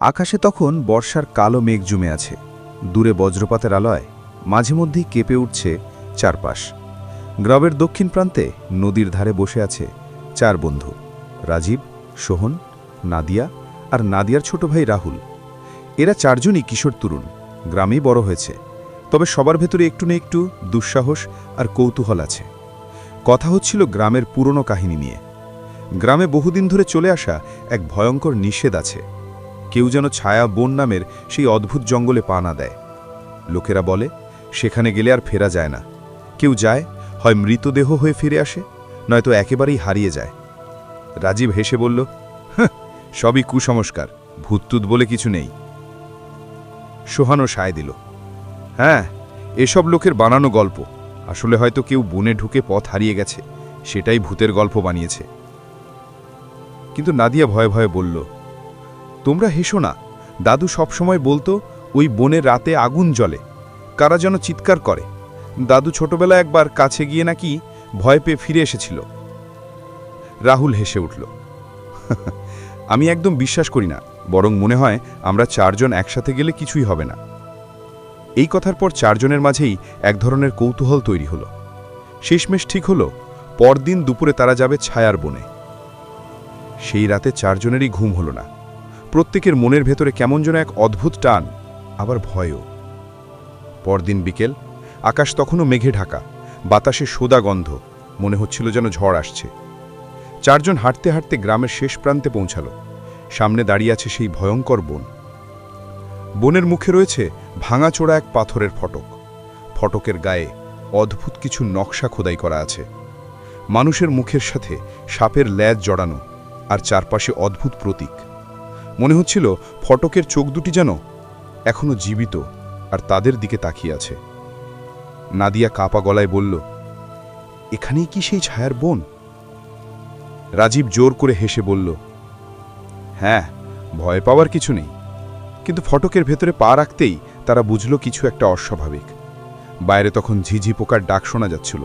আকাশে তখন বর্ষার কালো মেঘ জমে আছে। দূরে বজ্রপাতের আলয় মাঝে মধ্যেই কেঁপে উঠছে চারপাশ। গ্রামের দক্ষিণ প্রান্তে নদীর ধারে বসে আছে চার বন্ধু, রাজীব, সোহন, নাদিয়া আর নাদিয়ার ছোট ভাই রাহুল। এরা চারজনই কিশোর তরুণ, গ্রামেই বড় হয়েছে। তবে সবার ভেতরে একটু না একটু দুঃসাহস আর কৌতূহল আছে। কথা হচ্ছিল গ্রামের পুরনো কাহিনী নিয়ে। গ্রামে বহুদিন ধরে চলে আসা এক ভয়ঙ্কর নিষেধ আছে। কেউ যেন ছায়া বন নামের সেই অদ্ভুত জঙ্গলে পা না দেয়। লোকেরা বলে সেখানে গেলে আর ফেরা যায় না। কেউ যায় হয় মৃতদেহ হয়ে ফিরে আসে নয়তো একেবারেই হারিয়ে যায়। রাজীব হেসে বলল "হাহ, সবই কুসংস্কার ভূততুত বলে কিছু নেই। সোহানো সায় দিল হ্যাঁ এসব লোকের বানানো গল্প আসলে হয়তো কেউ বনে ঢুকে পথ হারিয়ে গেছে সেটাই ভূতের গল্প বানিয়েছে। কিন্তু নাদিয়া ভয়ে ভয়ে বলল তোমরা হেসো না। দাদু সবসময় বলতো, ওই বনের রাতে আগুন জ্বলে। কারা যেন চিৎকার করে। দাদু ছোটবেলা একবার কাছে গিয়ে নাকি ভয় পেয়ে ফিরে এসেছিল। রাহুল হেসে উঠল আমি একদম বিশ্বাস করি না। বরং মনে হয় আমরা চারজন একসাথে গেলে কিছুই হবে না। এই কথার পর চারজনের মাঝেই এক ধরনের কৌতূহল তৈরি হলো। শেষমেশ ঠিক হলো, পরদিন দুপুরে তারা যাবে ছায়ার বনে। সেই রাতে চারজনেরই ঘুম হলো না। প্রত্যেকের মনের ভেতরে কেমন যেন এক অদ্ভুত টান, আবার ভয়ও। পরদিন বিকেল, আকাশ তখনও মেঘে ঢাকা, বাতাসে সোদা গন্ধ, মনে হচ্ছিল যেন ঝড় আসছে। চারজন হাঁটতে হাঁটতে গ্রামের শেষ প্রান্তে পৌঁছালো। সামনে দাঁড়িয়ে আছে সেই ভয়ঙ্কর বন। বনের মুখে রয়েছে ভাঙাচোড়া এক পাথরের ফটক। ফটকের গায়ে অদ্ভুত কিছু নকশা খোদাই করা আছে। মানুষের মুখের সাথে সাপের ল্যাজ জড়ানো আর চারপাশে অদ্ভুত প্রতীক। মনে হচ্ছিল ফটকের চোখ দুটি যেন এখনও জীবিত আর তাদের দিকে তাকিয়ে আছে। নাদিয়া কাপা গলায় বলল, এখানেই কি সেই ছায়ার বোন? রাজীব জোর করে হেসে বলল হ্যাঁ ভয় পাওয়ার কিছু নেই। কিন্তু ফটকের ভেতরে পা রাখতেই তারা বুঝল কিছু একটা অস্বাভাবিক। বাইরে তখন ঝিঝি পোকার ডাক শোনা যাচ্ছিল,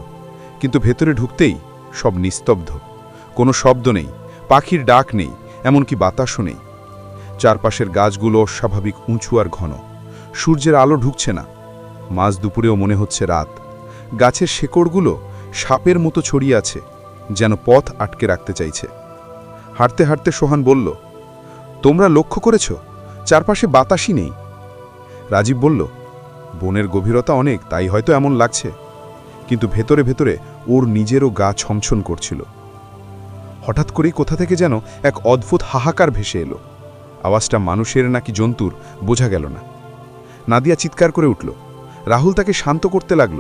কিন্তু ভেতরে ঢুকতেই সব নিস্তব্ধ। কোনো শব্দ নেই, পাখির ডাক নেই, এমনকি বাতাসও নেই। চারপাশের গাছগুলো অস্বাভাবিক উঁচু আর ঘন। সূর্যের আলো ঢুকছে না। মাঝ দুপুরেও মনে হচ্ছে রাত। গাছের শেকড়গুলো সাপের মতো ছড়িয়ে আছে, যেন পথ আটকে রাখতে চাইছে। হাঁটতে হাঁটতে সোহান বলল, তোমরা লক্ষ্য করেছ? চারপাশে বাতাসই নেই। রাজীব বলল, বনের গভীরতা অনেক, তাই হয়তো এমন লাগছে। কিন্তু ভেতরে ভেতরে ওর নিজেরও গা ছমছন করছিল। হঠাৎ করেই কোথা থেকে যেন এক অদ্ভুত হাহাকার ভেসে এলো। আওয়াজটা মানুষের নাকি জন্তুর, বোঝা গেল না। নাদিয়া চিৎকার করে উঠল। রাহুল তাকে শান্ত করতে লাগল,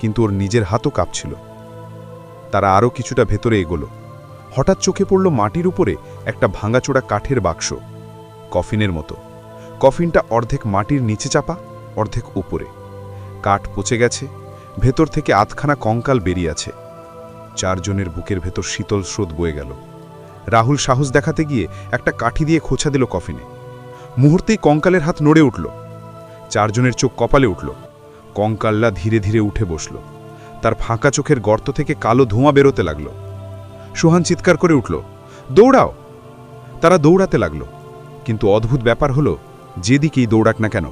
কিন্তু ওর নিজের হাতও কাঁপছিল। তারা আরও কিছুটা ভেতরে এগোল। হঠাৎ চোখে পড়ল মাটির উপরে একটা ভাঙাচোড়া কাঠের বাক্স, কফিনের মতো। কফিনটা অর্ধেক মাটির নিচে চাপা, অর্ধেক উপরে। কাঠ পচে গেছে, ভেতর থেকে আধখানা কঙ্কাল বেরিয়ে আছে। চারজনের বুকের ভেতর শীতল স্রোত বয়ে গেল। রাহুল সাহস দেখাতে গিয়ে একটা কাঠি দিয়ে খোঁচা দিল কফিনে। মুহূর্তেই কঙ্কালের হাত নড়ে উঠল। চারজনের চোখ কপালে উঠল। কঙ্কাল্লা ধীরে ধীরে উঠে বসল। তার ফাঁকা চোখের গর্ত থেকে কালো ধোঁয়া বেরোতে লাগল। সোহান চিৎকার করে উঠল, দৌড়াও! তারা দৌড়াতে লাগল। কিন্তু অদ্ভুত ব্যাপার হলো, যেদিকেই দৌড়াক না কেন,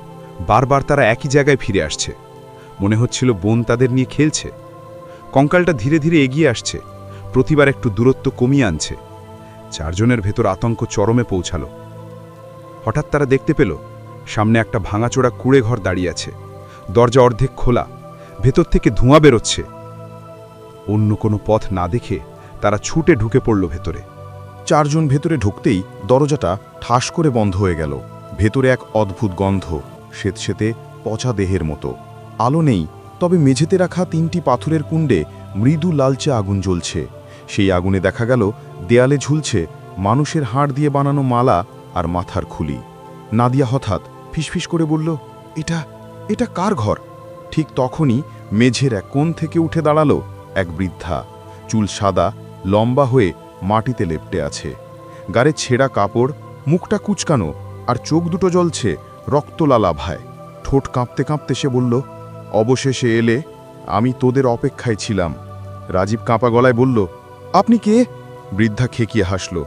বারবার তারা একই জায়গায় ফিরে আসছে। মনে হচ্ছিল বোন তাদের নিয়ে খেলছে। কঙ্কালটা ধীরে ধীরে এগিয়ে আসছে। প্রতিবার একটু দূরত্ব কমিয়ে আনছে। চারজনের ভেতর আতঙ্ক চরমে পৌঁছালো। হঠাৎ তারা দেখতে পেল, সামনে একটা ভাঙাচোড়া কুড়ে ঘর দাঁড়িয়ে আছে। দরজা অর্ধেক খোলা, ভেতর থেকে ধোঁয়া বেরোচ্ছে। অন্য কোনো পথ না দেখে তারা ছুটে ঢুকে পড়ল ভেতরে। চারজন ভেতরে ঢুকতেই দরজাটা ঠাস করে বন্ধ হয়ে গেল। ভেতরে এক অদ্ভুত গন্ধ স্বেতসেতে পচা দেহের মতো। আলো নেই, তবে মেঝেতে রাখা তিনটি পাথরের কুণ্ডে মৃদু লালচে আগুন জ্বলছে। সেই আগুনে দেখা গেল দেয়ালে ঝুলছে মানুষের হাড় দিয়ে বানানো মালা আর মাথার খুলি। নাদিয়া হঠাৎ ফিসফিস করে বলল, এটা এটা কার ঘর? ঠিক তখনই মেঝের এক কোণ থেকে উঠে দাঁড়াল এক বৃদ্ধা। চুল সাদা, লম্বা হয়ে মাটিতে লেপটে আছে। গায়ে ছেঁড়া কাপড়, মুখটা কুচকানো আর চোখ দুটো জ্বলছে রক্তলালাভায় ঠোঁট কাঁপতে কাঁপতে সে বলল, অবশেষে এলে আমি তোদের অপেক্ষায় ছিলাম। রাজীব কাঁপা গলায় বলল, আপনি কে? বৃদ্ধা খেকিয়ে হাসল,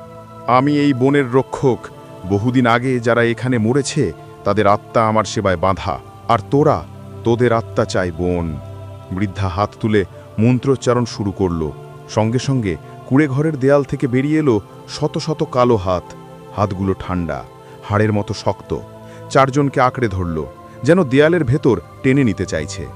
আমি এই বনের রক্ষক। বহুদিন আগে যারা এখানে মরেছে, তাদের আত্মা আমার সেবায় বাঁধা। আর তোরা, তোদের আত্মা চাই বোন। বৃদ্ধা হাত তুলে মন্ত্রোচ্চারণ শুরু করল। সঙ্গে সঙ্গে কুড়ে ঘরের দেয়াল থেকে বেরিয়ে এলো শত শত কালো হাত। হাতগুলো ঠান্ডা হাড়ের মতো শক্ত। চারজনকে আঁকড়ে ধরল, যেন দেয়ালের ভেতর টেনে নিতে চাইছে।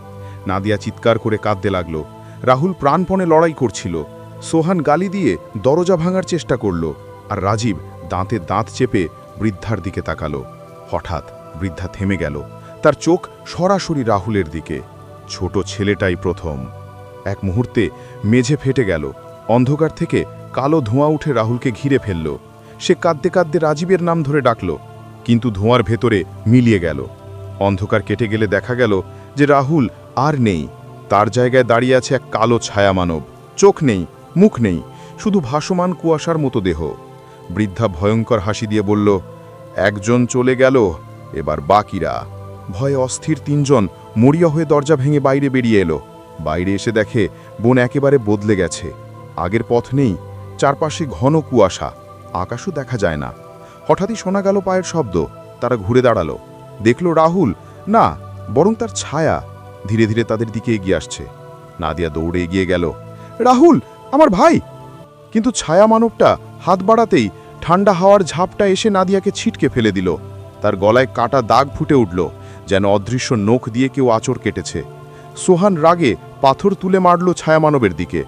নাদিয়া চিৎকার করে কাঁদতে লাগল। রাহুল প্রাণপণে লড়াই করছিল। সোহান গালি দিয়ে দরজা ভাঙার চেষ্টা করল, আর রাজীব দাঁতে দাঁত চেপে বৃদ্ধার দিকে তাকালো। হঠাৎ বৃদ্ধা থেমে গেল, তার চোখ সরাসরি রাহুলের দিকে। ছোট ছেলেটাই প্রথম। এক মুহূর্তে মেঝে ফেটে গেল, অন্ধকার থেকে কালো ধোঁয়া উঠে রাহুলকে ঘিরে ফেলল। সে কাঁদতে কাঁদতে রাজীবের নাম ধরে ডাকল, কিন্তু ধোঁয়ার ভেতরে মিলিয়ে গেল। অন্ধকার কেটে গেলে দেখা গেল যে রাহুল আর নেই। তার জায়গায় দাঁড়িয়ে আছে এক কালো ছায়া মানব চোখ নেই মুখ নেই, শুধু ভাসমান কুয়াশার মতো দেহ। বৃদ্ধা ভয়ঙ্কর হাসি দিয়ে বলল, একজন চলে গেল, এবার বাকিরা। ভয়ে অস্থির তিনজন মরিয়া হয়ে দরজা ভেঙে বাইরে বেরিয়ে এলো। বাইরে এসে দেখে বোন একেবারে বদলে গেছে। আগের পথ নেই, চারপাশে ঘন কুয়াশা, আকাশও দেখা যায় না। হঠাৎই শোনা গেল পায়ের শব্দ, তারা ঘুরে দাঁড়াল। দেখল রাহুল, না, বরং তার ছায়া। ধীরে ধীরে তাদের দিকে এগিয়ে আসছে। নাদিয়া দৌড়ে এগিয়ে গেল। রাহুল আমার ভাই। কিন্তু ছায়া মানবটা হাত বাড়াতেই ঠান্ডা হাওয়ার ঝাপটা এসে নাদিয়াকে ছিটকে ফেলে দিল। তার গলায় কাটা দাগ ফুটে উঠল, যেন অদৃশ্য নখ দিয়ে কেউ আচর কেটেছে। সোহান রাগে পাথর তুলে মারল ছায়ামানবের দিকে,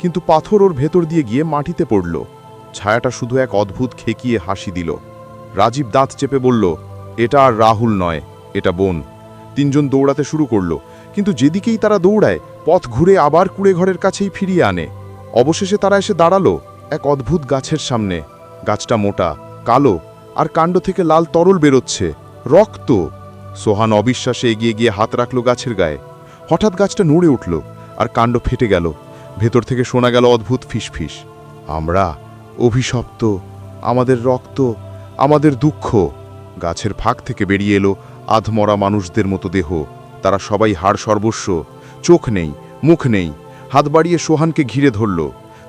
কিন্তু পাথর ওর ভেতর দিয়ে গিয়ে মাটিতে পড়ল। ছায়াটা শুধু এক অদ্ভুত খেকিয়ে হাসি দিল। রাজীব দাঁত চেপে বলল, এটা আর রাহুল নয়, এটা বোন। তিনজন দৌড়াতে শুরু করল, কিন্তু যেদিকেই তারা দৌড়ায়, পথ ঘুরে আবার কুড়ে ঘরের কাছেই ফিরিয়ে আনে। অবশেষে তারা এসে দাঁড়াল এক অদ্ভুত গাছের সামনে। গাছটা মোটা, কালো আর কাণ্ড থেকে লাল তরল বেরোচ্ছে। রক্ত! সোহান অবিশ্বাসে এগিয়ে গিয়ে হাত রাখল গাছের গায়ে। হঠাৎ গাছটা নড়ে উঠল আর কাণ্ড ফেটে গেল। ভেতর থেকে শোনা গেল অদ্ভুত ফিসফিস। আমরা অভিশপ্ত, আমাদের রক্ত, আমাদের দুঃখ। গাছের ফাঁক থেকে বেরিয়ে এলো আধমরা মানুষদের মতো দেহ। তারা সবাই হাড় সর্বস্ব। চোখ নেই, মুখ নেই। হাত বাড়িয়ে সোহানকে ঘিরে ধরল।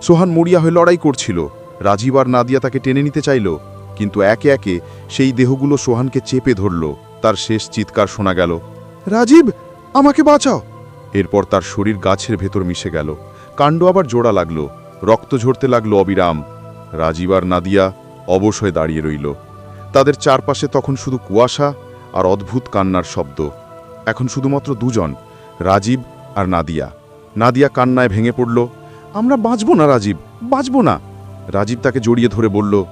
সোহান মরিয়া হয়ে লড়াই করছিল। রাজীব আর নাদিয়া তাকে টেনে নিতে চাইল, কিন্তু একে একে সেই দেহগুলো সোহানকে চেপে ধরল। তার শেষ চিৎকার শোনা গেল, রাজীব, আমাকে বাঁচাও! এরপর তার শরীর গাছের ভেতর মিশে গেল। কাণ্ড আবার জোড়া লাগল, রক্ত ঝরতে লাগল অবিরাম। রাজীব আর নাদিয়া অবশ হয়ে দাঁড়িয়ে রইল। তাদের চারপাশে তখন শুধু কুয়াশা আর অদ্ভুত কান্নার শব্দ। এখন শুধুমাত্র দুজন, রাজীব আর নাদিয়া। নাদিয়া কান্নায় ভেঙে পড়ল। আমরা বাঁচব না রাজীব, বাঁচব না। রাজীব তাকে জড়িয়ে ধরে বলল,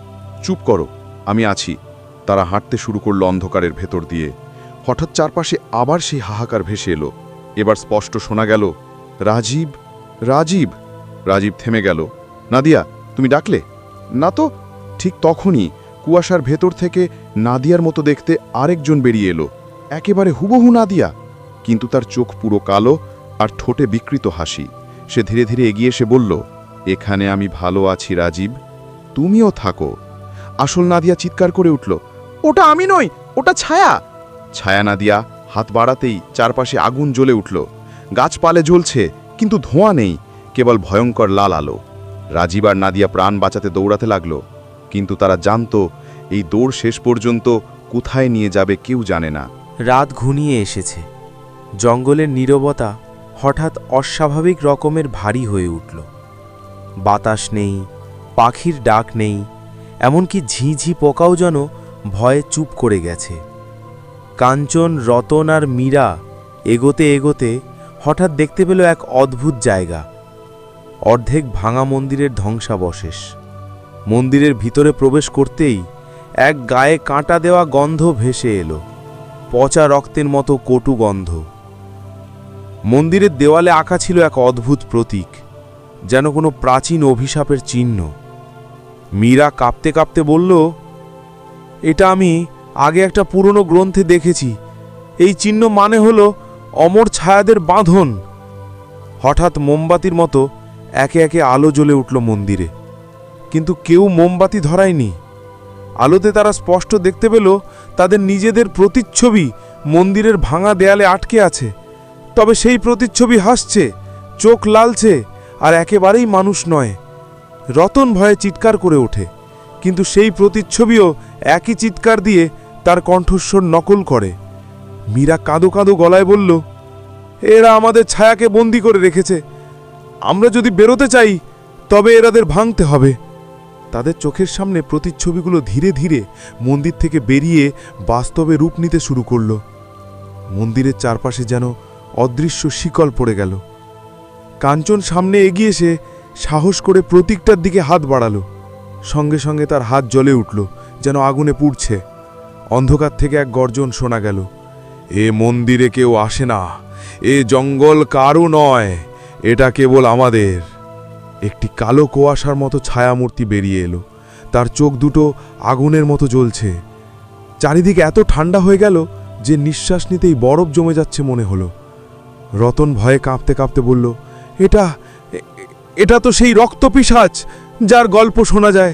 চুপ করো, আমি আছি। তারা হাঁটতে শুরু করল অন্ধকারের ভেতর দিয়ে। হঠাৎ চারপাশে আবার সেই হাহাকার ভেসে এলো। এবার স্পষ্ট শোনা গেল, রাজীব রাজীব। রাজীব থেমে গেল, নাদিয়া, তুমি ডাকলে? না তো, ঠিক তখনই। কুয়াশার ভেতর থেকে নাদিয়ার মতো দেখতে আরেকজন বেরিয়ে এলো। একেবারে হুবহু, নাদিয়া। কিন্তু তার চোখ পুরো কালো আর ঠোঁটে বিকৃত হাসি। সে ধীরে ধীরে এগিয়ে এসে বলল, এখানে আমি ভালো আছি রাজীব। তুমিও থাকো। আসল নাদিয়া চিৎকার করে উঠল, ওটা আমি নই, ওটা ছায়া। ছায়া নাদিয়া হাত বাড়াতেই চারপাশে আগুন জ্বলে উঠল। গাছপালে জ্বলছে, কিন্তু ধোঁয়া নেই, কেবল ভয়ঙ্কর লাল আলো। রাজীব আর নাদিয়া প্রাণ বাঁচাতে দৌড়াতে লাগল, কিন্তু তারা জানতো, এই দৌড় শেষ পর্যন্ত কোথায় নিয়ে যাবে কেউ জানে না। রাত ঘুনিয়ে এসেছে। জঙ্গলের নীরবতা হঠাৎ অস্বাভাবিক রকমের ভারী হয়ে উঠল। বাতাস নেই, পাখির ডাক নেই, এমনকি ঝিঝি পোকাও যেন ভয়ে চুপ করে গেছে। কাঞ্চন, রতন আর মীরা এগোতে এগোতে হঠাৎ দেখতে পেল এক অদ্ভুত জায়গা। অর্ধেক ভাঙা মন্দিরের ধ্বংসাবশেষ। মন্দিরের ভিতরে প্রবেশ করতেই এক গায়ে কাঁটা দেওয়া গন্ধ ভেসে এলো। পচা রক্তের মতো কটু গন্ধ। মন্দিরের দেওয়ালে আঁকা ছিল এক অদ্ভুত প্রতীক, যেন কোনো প্রাচীন অভিশাপের চিহ্ন। মীরা কাঁপতে কাঁপতে বলল, এটা আমি আগে একটা পুরনো গ্রন্থে দেখেছি। এই চিহ্ন মানে হলো অমর ছায়াদের বাঁধন। হঠাৎ মোমবাতির মতো একে একে আলো জ্বলে উঠল মন্দিরে। কিন্তু কেউ মোমবাতি ধরায়নি। আলোতে তারা স্পষ্ট দেখতে পেল, তাদের নিজেদের প্রতিচ্ছবি মন্দিরের ভাঙা দেয়ালে আটকে আছে। তবে সেই প্রতিচ্ছবি হাসছে, চোখ লালছে, আর একেবারেই মানুষ নয়। রতন ভয়ে চিৎকার করে ওঠে, কিন্তু সেই প্রতিচ্ছবিও একই চিৎকার দিয়ে তার কণ্ঠস্বর নকল করে। মীরা কাঁদো কাঁদো গলায় বলল, এরা আমাদের ছায়াকে বন্দি করে রেখেছে। আমরা যদি বেরোতে চাই, তবে এরাদের ভাঙতে হবে। তাদের চোখের সামনে প্রতিচ্ছবিগুলো ধীরে ধীরে মন্দির থেকে বেরিয়ে বাস্তবে রূপ নিতে শুরু করল। মন্দিরের চারপাশে যেন অদৃশ্য শিকল পড়ে গেল। কাঞ্চন সামনে এগিয়ে এসে সাহস করে প্রতীকটার দিকে হাত বাড়ালো। সঙ্গে সঙ্গে তার হাত জ্বলে উঠল, যেন আগুনে পুড়ছে। অন্ধকার থেকে এক গর্জন শোনা গেল, এ মন্দিরে কেউ আসে না। এ জঙ্গল কারও নয়। এটা কেবল আমাদের। একটি কালো কুয়াশার মতো ছায়ামূর্তি বেরিয়ে এলো। তার চোখ দুটো আগুনের মতো জ্বলছে। চারিদিকে এত ঠান্ডা হয়ে গেল যে নিঃশ্বাস নিতেই বরফ জমে যাচ্ছে মনে হলো। রতন ভয়ে কাঁপতে কাঁপতে বলল, এটা এটা তো সেই রক্তপিসাচ যার গল্প শোনা যায়।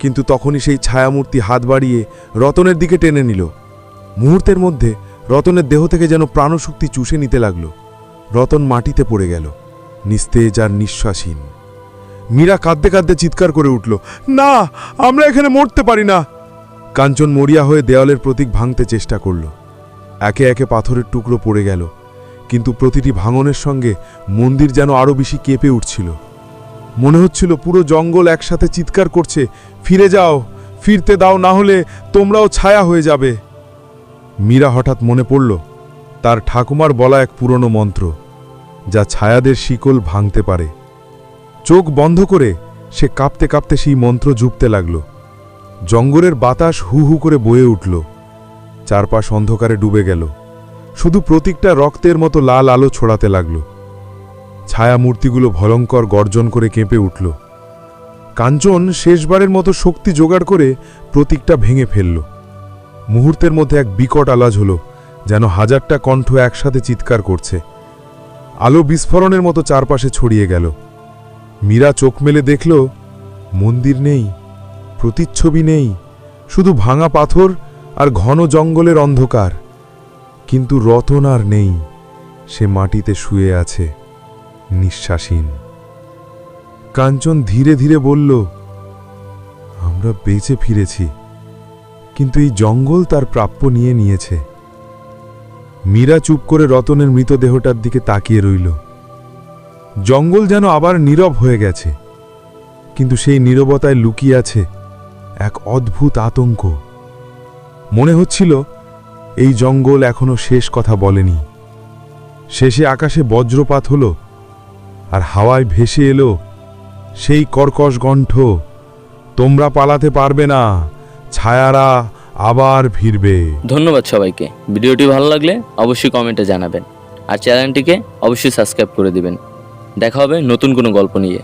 কিন্তু তখনই সেই ছায়ামূর্তি হাত বাড়িয়ে রতনের দিকে টেনে নিল। মুহূর্তের মধ্যে রতনের দেহ থেকে যেন প্রাণশক্তি চুষে নিতে লাগল। রতন মাটিতে পড়ে গেল, নিস্তেজ আর নিঃশ্বাসহীন। মীরা কাঁদতে কাঁদতে চিৎকার করে উঠল, না, আমরা এখানে মরতে পারি না। কাঞ্চন মরিয়া হয়ে দেওয়ালের প্রতীক ভাঙতে চেষ্টা করল। একে একে পাথরের টুকরো পড়ে গেল কিন্তু প্রতিটি ভাঙনের সঙ্গে মন্দির যেন আরও বেশি কেঁপে উঠছিল। মনে হচ্ছিল পুরো জঙ্গল একসাথে চিৎকার করছে, ফিরে যাও, ফিরতে দাও, না হলে তোমরাও ছায়া হয়ে যাবে। মীরা হঠাৎ মনে পড়ল, তার ঠাকুমার বলা এক পুরনো মন্ত্র, যা ছায়াদের শিকল ভাঙতে পারে। চোখ বন্ধ করে সে কাঁপতে কাঁপতে সেই মন্ত্র জুপতে লাগল। জঙ্গলের বাতাস হু হু করে বয়ে উঠল। চারপাশ অন্ধকারে ডুবে গেল। শুধু প্রতীকটা রক্তের মতো লাল আলো ছড়াতে লাগল। ছায়া মূর্তিগুলো ভয়ঙ্কর গর্জন করে কেঁপে উঠল। কাঞ্চন শেষবারের মতো শক্তি জোগাড় করে প্রতীকটা ভেঙে ফেলল। মুহূর্তের মধ্যে এক বিকট আলাজ হলো, যেন হাজারটা কণ্ঠ একসাথে চিৎকার করছে। আলো বিস্ফোরণের মতো চারপাশে ছড়িয়ে গেল। মীরা চোখ মেলে দেখল, মন্দির নেই, প্রতিচ্ছবি নেই, শুধু ভাঙা পাথর আর ঘন জঙ্গলের অন্ধকার। কিন্তু রতন আর নেই। সে মাটিতে শুয়ে আছে নিঃশ্বাসীন কাঞ্চন ধীরে ধীরে বলল, আমরা বেঁচে ফিরেছি, কিন্তু এই জঙ্গল তার প্রাপ্য নিয়ে নিয়েছে। মীরা চুপ করে রতনের মৃতদেহটার দিকে তাকিয়ে রইল। জঙ্গল যেন আবার নীরব হয়ে গেছে, কিন্তু সেই নীরবতায় লুকিয়ে আছে এক অদ্ভুত আতঙ্ক। মনে হচ্ছিল এই জঙ্গল এখনও শেষ কথা বলেনি। শেষে আকাশে বজ্রপাত হলো আর হাওয়ায় ভেসে এলো সেই কর্কশ কণ্ঠ তোমরা পালাতে পারবে না, ছায়ারা আবার ফিরবে ধন্যবাদ সবাইকে। ভিডিওটি ভালো লাগলে অবশ্যই কমেন্টে জানাবেন। আর চ্যানেলটিকে অবশ্যই সাবস্ক্রাইব করে দিবেন। দেখা হবে নতুন কোনো গল্প নিয়ে।